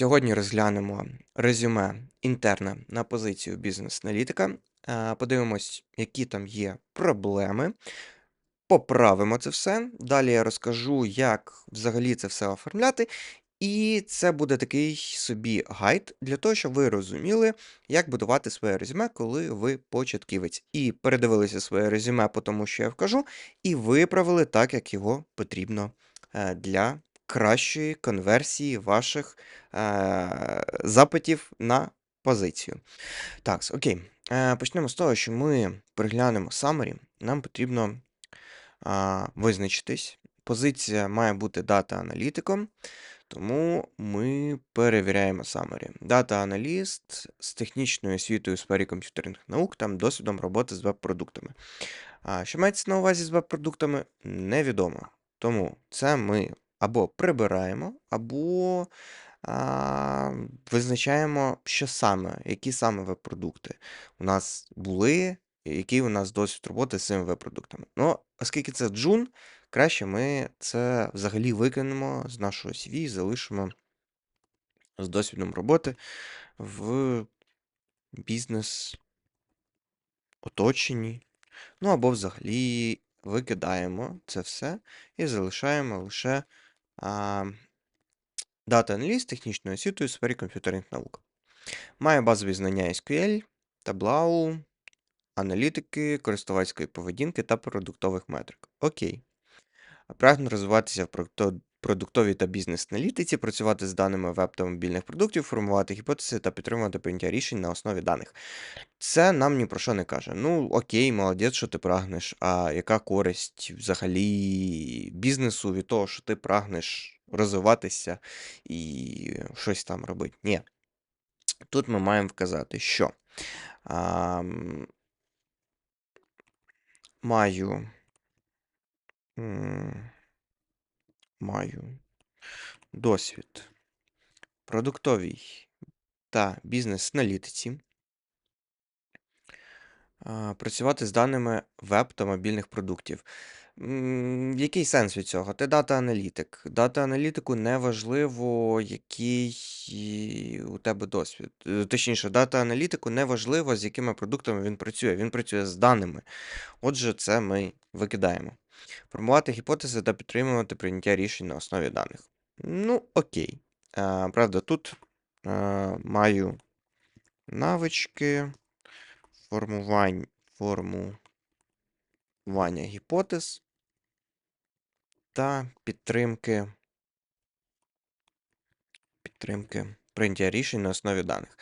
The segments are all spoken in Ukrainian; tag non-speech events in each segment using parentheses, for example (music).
Сьогодні розглянемо резюме інтерне на позицію бізнес-аналітика. Е, Подивимось, які там є проблеми. Поправимо це все. Далі я розкажу, як взагалі це все оформляти. І це буде такий собі гайд для того, щоб ви розуміли, як будувати своє резюме, коли ви початківець. І передивилися своє резюме по тому, що я вкажу, і виправили так, як його потрібно е, для кращої конверсії ваших е, запитів на позицію. Так, окей. Е, Почнемо з того, що ми переглянемо summary. Нам потрібно а, визначитись. Позиція має бути дата-аналітиком, тому ми перевіряємо summary. Дата-аналіст з технічною освітою у сфері комп'ютерних наук, там досвідом роботи з веб-продуктами. А що мається на увазі з веб-продуктами, невідомо. Тому це ми або прибираємо, або а, визначаємо, що саме, які саме веб-продукти у нас були, який у нас досвід роботи з цими веб-продуктами. Ну, оскільки це джун, краще ми це взагалі викинемо з нашого CV і залишимо з досвідом роботи в бізнес-оточенні. Ну або взагалі викидаємо це все і залишаємо лише а, дата-аналіст технічною освітою у сфері комп'ютерних наук. Має базові знання SQL, Tableau, аналітики, користувацької поведінки та продуктових метрик. Окей. Прагне розвиватися в продуктовій та бізнес-аналітиці, працювати з даними веб та мобільних продуктів, формувати гіпотези та підтримувати прийняття рішень на основі даних. Це нам ні про що не каже. Ну, окей, молодець, що ти прагнеш. А яка користь взагалі бізнесу від того, що ти прагнеш розвиватися і щось там робити? Ні. Тут ми маємо вказати, що а, маю, маю досвід продуктовій та бізнес-аналітиці. Працювати з даними веб та мобільних продуктів. Який сенс від цього? Ти дата-аналітик. Дата-аналітику не важливо, який у тебе досвід. Е, Точніше, дата-аналітику не важливо, з якими продуктами він працює. Він працює з даними. Отже, це ми викидаємо. Формувати гіпотези та підтримувати прийняття рішень на основі даних. Ну, окей. А, Правда, тут а, маю навички формувань, формування гіпотез та підтримки, підтримки прийняття рішень на основі даних.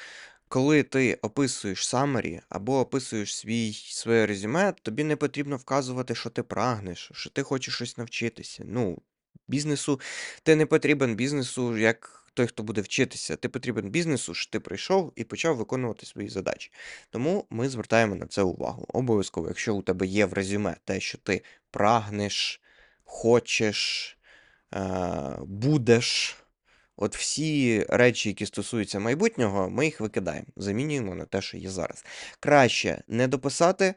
Коли ти описуєш summary або описуєш свій, своє резюме, тобі не потрібно вказувати, що ти прагнеш, що ти хочеш щось навчитися. Ну, бізнесу, ти не потрібен бізнесу як той, хто буде вчитися. Ти потрібен бізнесу, що ти прийшов і почав виконувати свої задачі. Тому ми звертаємо на це увагу. Обов'язково, якщо у тебе є в резюме те, що ти прагнеш, хочеш, е, будеш. От всі речі, які стосуються майбутнього, ми їх викидаємо, замінюємо на те, що є зараз. Краще не дописати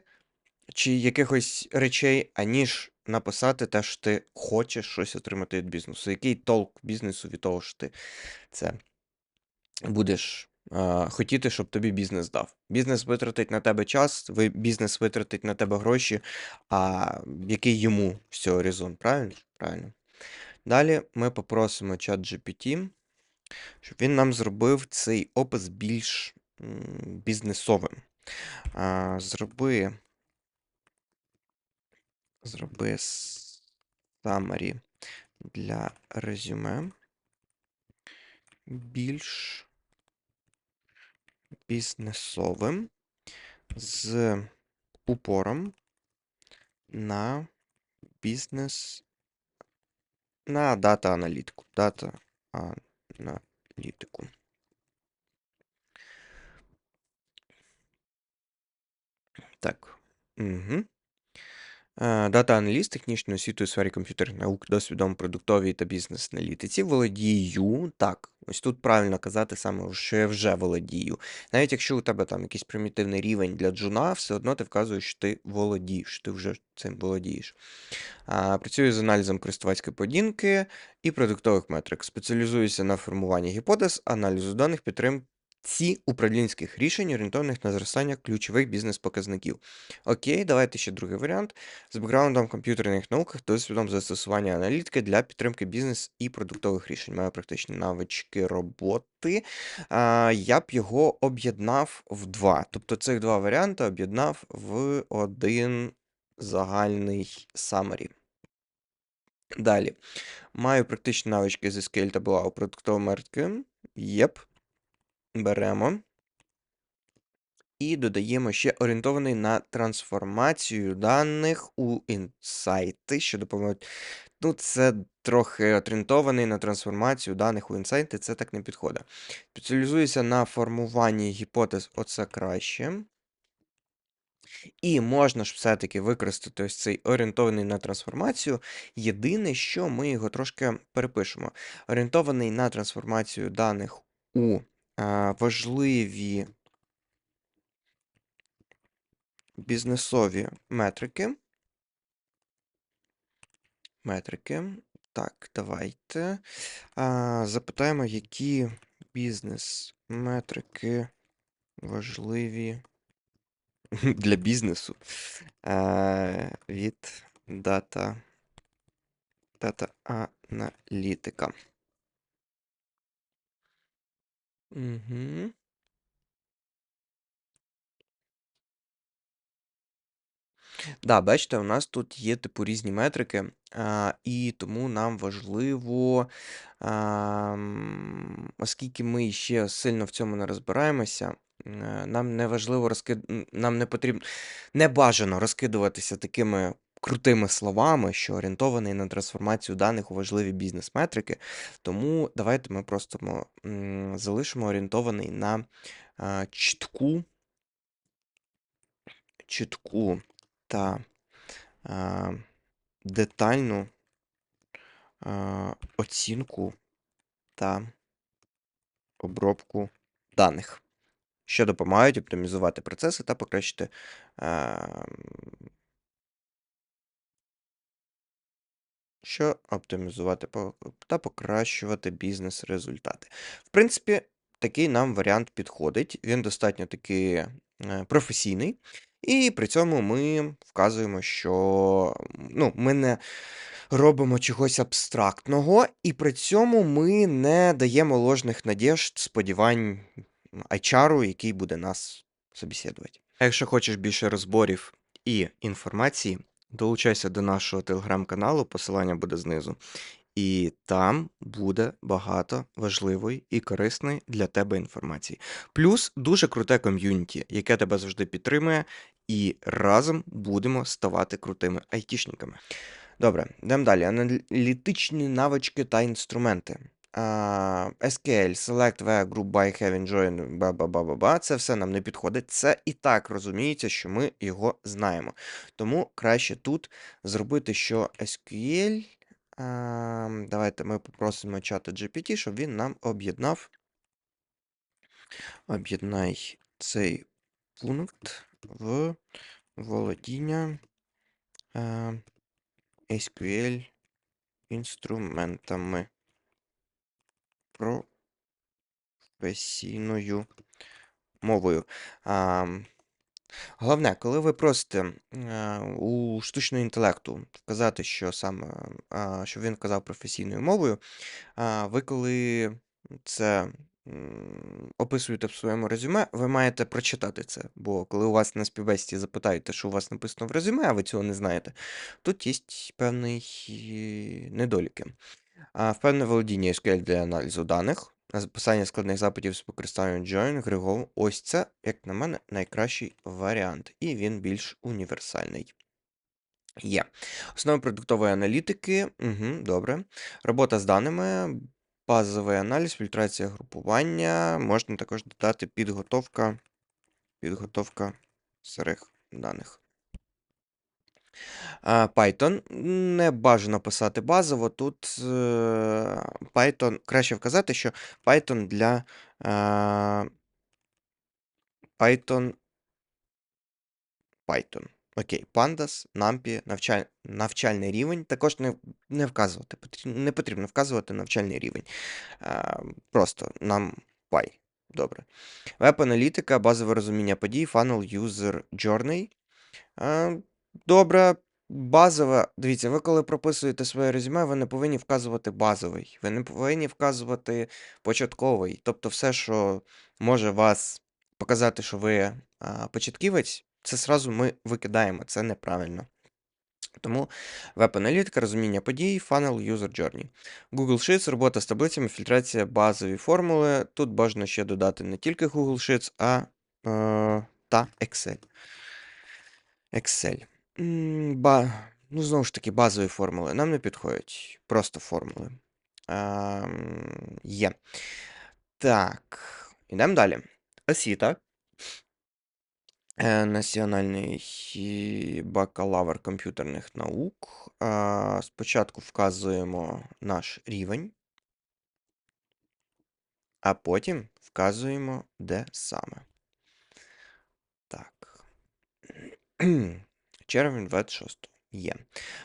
чи якихось речей, аніж написати те, що ти хочеш щось отримати від бізнесу. Який толк бізнесу від того, що ти це будеш а, хотіти, щоб тобі бізнес дав. Бізнес витратить на тебе час, бізнес витратить на тебе гроші, а який йому з цього резон, правильно? Правильно. Далі ми попросимо чат GPT, щоб він нам зробив цей опис більш бізнесовим. Зроби, зроби summary для резюме більш бізнесовим з упором на бізнес на дата-аналітику. Дата-аналітику. Так. Угу. Дата-аналіст технічної освіти у сфері комп'ютерних наук, досвідом продуктовій та бізнес-аналітиці. Володію. Так, Ось тут правильно казати саме, що я вже володію. Навіть якщо у тебе там якийсь примітивний рівень для джуна, все одно ти вказуєш, що ти володієш, ти вже цим володієш. А, Працюю з аналізом користувацької поведінки і продуктових метрик. Спеціалізуюся на формуванні гіпотез, аналізу даних, підтримці управлінських рішень, орієнтованих на зростання ключових бізнес-показників. Окей, давайте ще другий варіант. З бекграундом комп'ютерних науках досвідом застосування аналітики для підтримки бізнес і продуктових рішень. Маю практичні навички роботи. А, Я б його об'єднав в два. Тобто цих два варіанти об'єднав в один загальний summary. Далі. Маю практичні навички зі SQL та була у продуктовому. Єп. Беремо. І додаємо ще орієнтований на трансформацію даних у інсайти, що допоможуть. Ну, це трохи орієнтований на трансформацію даних у інсайти, це так не підходить. Спеціалізуюся на формуванні гіпотез, оце краще. І можна ж все-таки використати ось цей орієнтований на трансформацію. Єдине, що ми його трошки перепишемо. Орієнтований на трансформацію даних у важливі бізнесові метрики. Метрики. Так, давайте. Запитаємо, які бізнес-метрики важливі (laughs) для бізнесу а, від дата, дата аналітика. Угу. Да, бачите, у нас тут є типу різні метрики, а, і тому нам важливо, ам, оскільки ми ще сильно в цьому не розбираємося, е, нам не важливо розкид... н- нам не потрібно, не бажано розкидуватися такими крутими словами, що орієнтований на трансформацію даних у важливі бізнес-метрики. Тому давайте ми просто залишимо орієнтований на чітку, чітку та детальну оцінку та обробку даних, що допомагають оптимізувати процеси та покращити що оптимізувати та покращувати бізнес-результати. В принципі, такий нам варіант підходить. Він достатньо таки е, професійний, і при цьому ми вказуємо, що ну, ми не робимо чогось абстрактного, і при цьому ми не даємо ложних надіжд, сподівань HR, який буде нас собеседувати. А якщо хочеш більше розборів і інформації, долучайся до нашого телеграм-каналу, посилання буде знизу. І там буде багато важливої і корисної для тебе інформації. Плюс дуже круте ком'юніті, яке тебе завжди підтримує, і разом будемо ставати крутими айтішниками. Добре, йдемо далі. Аналітичні навички та інструменти. А, SQL, Select, V, Group by, Having, Join, ба-ба-ба-ба-ба. Це все нам не підходить. Це і так розуміється, що ми його знаємо. Тому краще тут зробити, що SQL. А, давайте ми попросимо чата GPT, щоб він нам об'єднав. Об'єднай цей пункт в володіння а, SQL інструментами професійною мовою. А, Головне, коли ви просите е, у штучного інтелекту вказати, що саме, а, щоб він казав професійною мовою, а, ви коли це описуєте в своєму резюме, ви маєте прочитати це. Бо коли у вас на співбесіді запитаєте, що у вас написано в резюме, а ви цього не знаєте, тут є певний е, недоліки. Впевнене володіння SQL для аналізу даних, записання складних запитів з використанням Join, Григов. Ось це, як на мене, найкращий варіант, і він більш універсальний. Є. Основи продуктової аналітики. Угу, Добре. Робота з даними, базовий аналіз, фільтрація групування. Можна також додати підготовка, підготовка старих даних. Python. Не бажано писати базово. Тут е, Python, краще вказати, що Python для е, Python. Python. Окей, Pandas, NumPy, навчаль... навчальний рівень. Також не, не вказувати. Не потрібно вказувати навчальний рівень. А, просто NumPy. Добре. Веб-аналітика, базове розуміння подій, funnel user journey. А, Добре, базове. Дивіться, ви коли прописуєте своє резюме, ви не повинні вказувати базовий, ви не повинні вказувати початковий. Тобто, все, що може вас показати, що ви а, початківець, це зразу ми викидаємо, це неправильно. Тому веб-аналітика, розуміння подій, funnel user journey. Google Sheets, робота з таблицями, фільтрація, базові формули. Тут бажано ще додати не тільки Google Sheets, а е, та Excel. Excel. Ба... Ну, знову ж таки, базові формули. Нам не підходять. Просто формули. Є. Так. Ідемо далі. Освіта. Е, Національний бакалавр комп'ютерних наук. Спочатку вказуємо наш рівень, а потім вказуємо, де саме. Так. Червень 26. Є.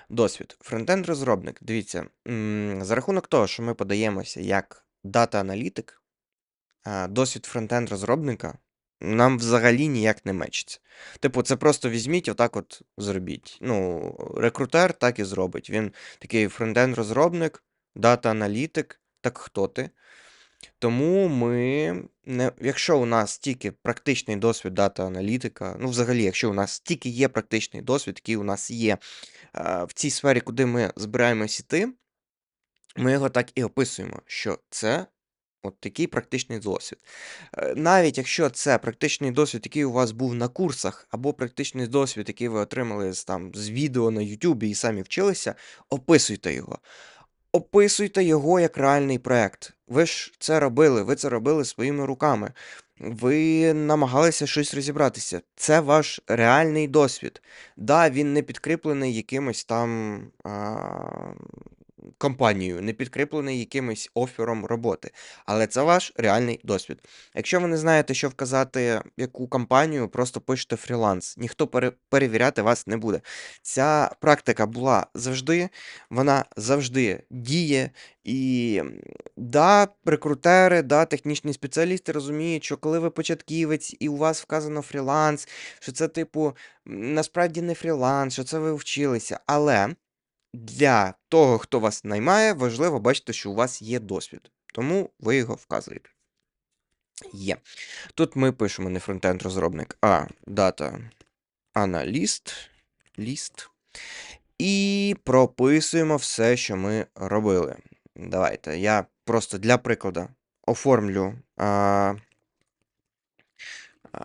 Досвід. Фронтенд-розробник. Дивіться, за рахунок того, що ми подаємося як дата-аналітик, досвід фронтенд-розробника нам взагалі ніяк не мечиться. Типу, це просто візьміть, отак от зробіть. Ну, рекрутер так і зробить. Він такий фронтенд-розробник, дата-аналітик. Так хто ти? Тому ми, не, якщо у нас тільки практичний досвід дата-аналітика, ну, взагалі, якщо у нас тільки є практичний досвід, який у нас є в цій сфері, куди ми збираємось іти, ми його так і описуємо, що це от такий практичний досвід. Е, Навіть якщо це практичний досвід, який у вас був на курсах, або практичний досвід, який ви отримали там, з відео на Ютубі і самі вчилися, описуйте його. Описуйте його як реальний проект. Ви ж це робили, ви це робили своїми руками. Ви намагалися щось розібратися. Це ваш реальний досвід. Да, він не підкріплений якимось там а, компанією, не підкріплений якимось офером роботи. Але це ваш реальний досвід. Якщо ви не знаєте, що вказати, яку компанію, просто пишете фріланс. Ніхто пере- перевіряти вас не буде. Ця практика була завжди, вона завжди діє. І да, рекрутери, да, технічні спеціалісти розуміють, що коли ви початківець і у вас вказано фріланс, що це, типу, насправді не фріланс, що це ви вчилися. Але для того, хто вас наймає, важливо бачити, що у вас є досвід. Тому ви його вказуєте. Є. Тут ми пишемо не фронтенд розробник, а дата аналіст. Ліст. І прописуємо все, що ми робили. Давайте. Я просто для прикладу оформлю. А, а,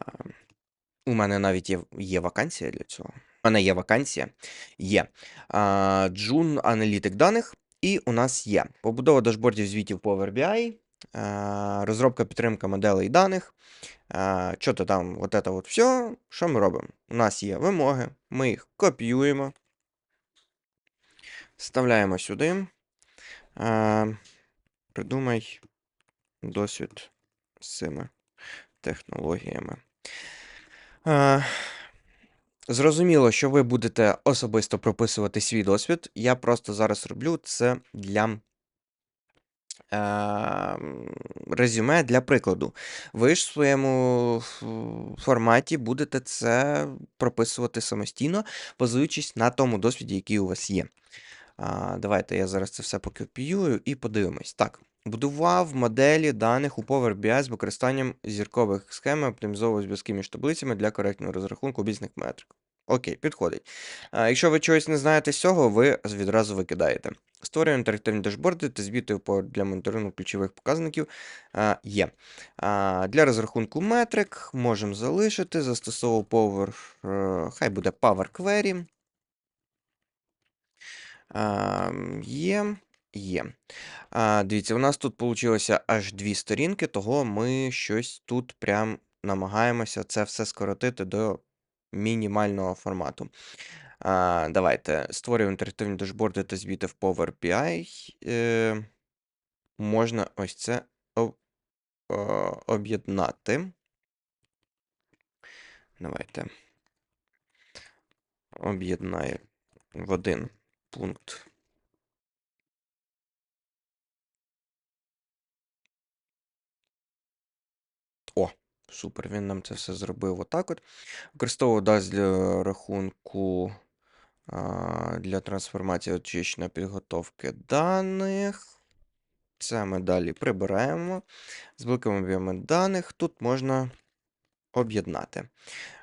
у мене навіть є, є вакансія для цього. У мене є вакансія. Є. Джун аналітик даних. І у нас є побудова дашбордів звітів Power BI, розробка підтримка моделей даних. Що то там, от це от все. Що ми робимо? У нас є вимоги, ми їх копіюємо, вставляємо сюди. Придумай досвід з цими технологіями. Зрозуміло, що ви будете особисто прописувати свій досвід. Я просто зараз роблю це для е, резюме для прикладу. Ви ж в своєму форматі будете це прописувати самостійно, базуючись на тому досвіді, який у вас є. Давайте я зараз це все покопіюю і подивимось. Так, будував моделі даних у Power BI з використанням зіркових схем, оптимізовував зв'язки між таблицями для коректного розрахунку бізних метрик. Окей, підходить. Якщо ви чогось не знаєте з цього, ви відразу викидаєте. Створюємо інтерактивні дашборди та звіти для моніторингу ключових показників а, є. А, для розрахунку метрик можемо залишити, застосовував Power, е, хай буде Power Query. А, є, є. А, дивіться, у нас тут вийшло аж дві сторінки, того ми щось тут прям намагаємося це все скоротити до мінімального формату. А, давайте створюємо інтерактивні дашборди та звіти в Power BI. Е, можна ось це об- об'єднати. Давайте. Об'єднаю в один пункт. Супер, він нам це все зробив отак от. Використовував дасть для рахунку а, для трансформації очищення підготовки даних. Це ми далі прибираємо. З великими об'ємами даних тут можна об'єднати.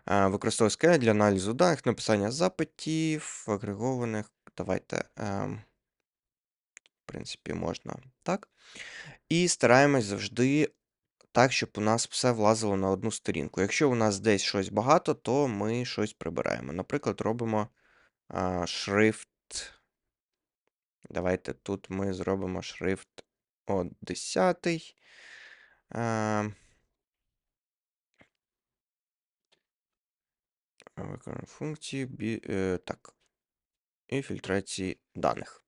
Використовую скеля для аналізу даних, написання запитів, агрегованих. Давайте, ем, в принципі, можна так. І стараємось завжди так, щоб у нас все влазило на одну сторінку. Якщо у нас десь щось багато, то ми щось прибираємо. Наприклад, робимо а, шрифт. Давайте тут ми зробимо шрифт о 10. А, Виконуємо функції бі, е, так. І фільтрації даних.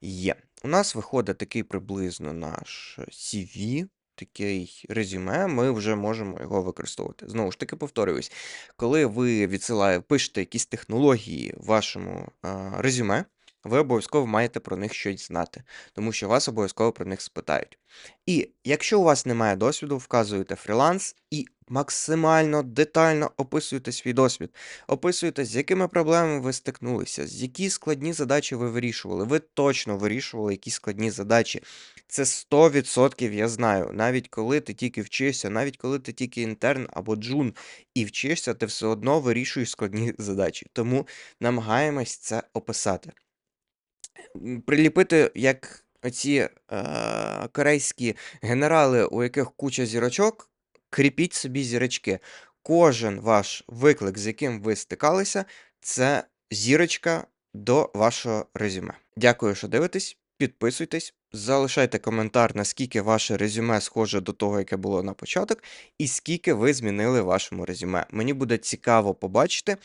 Є. У нас виходить такий приблизно наш CV, такий резюме, ми вже можемо його використовувати. Знову ж таки, повторююсь, коли ви відсилаєте, пишете якісь технології в вашому резюме, ви обов'язково маєте про них щось знати, тому що вас обов'язково про них спитають. І якщо у вас немає досвіду, вказуєте фріланс і максимально детально описуєте свій досвід. Описуєте, з якими проблемами ви стикнулися, з які складні задачі ви вирішували. Ви точно вирішували якісь складні задачі. Це 100% я знаю. Навіть коли ти тільки вчишся, навіть коли ти тільки інтерн або джун і вчишся, ти все одно вирішуєш складні (laughs) задачі. Тому намагаємось це описати. Приліпити як оці е, корейські генерали, у яких куча зірочок, кріпіть собі зірочки. Кожен ваш виклик, з яким ви стикалися, це зірочка до вашого резюме. Дякую, що дивитесь. Підписуйтесь, залишайте коментар, наскільки ваше резюме схоже до того, яке було на початок, і скільки ви змінили вашому резюме. Мені буде цікаво побачити,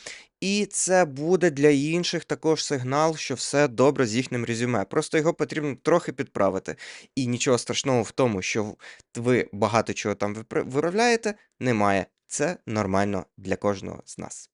і це буде для інших також сигнал, що все добре з їхнім резюме. Просто його потрібно трохи підправити. І нічого страшного в тому, що ви багато чого там випра- виробляєте, немає. Це нормально для кожного з нас.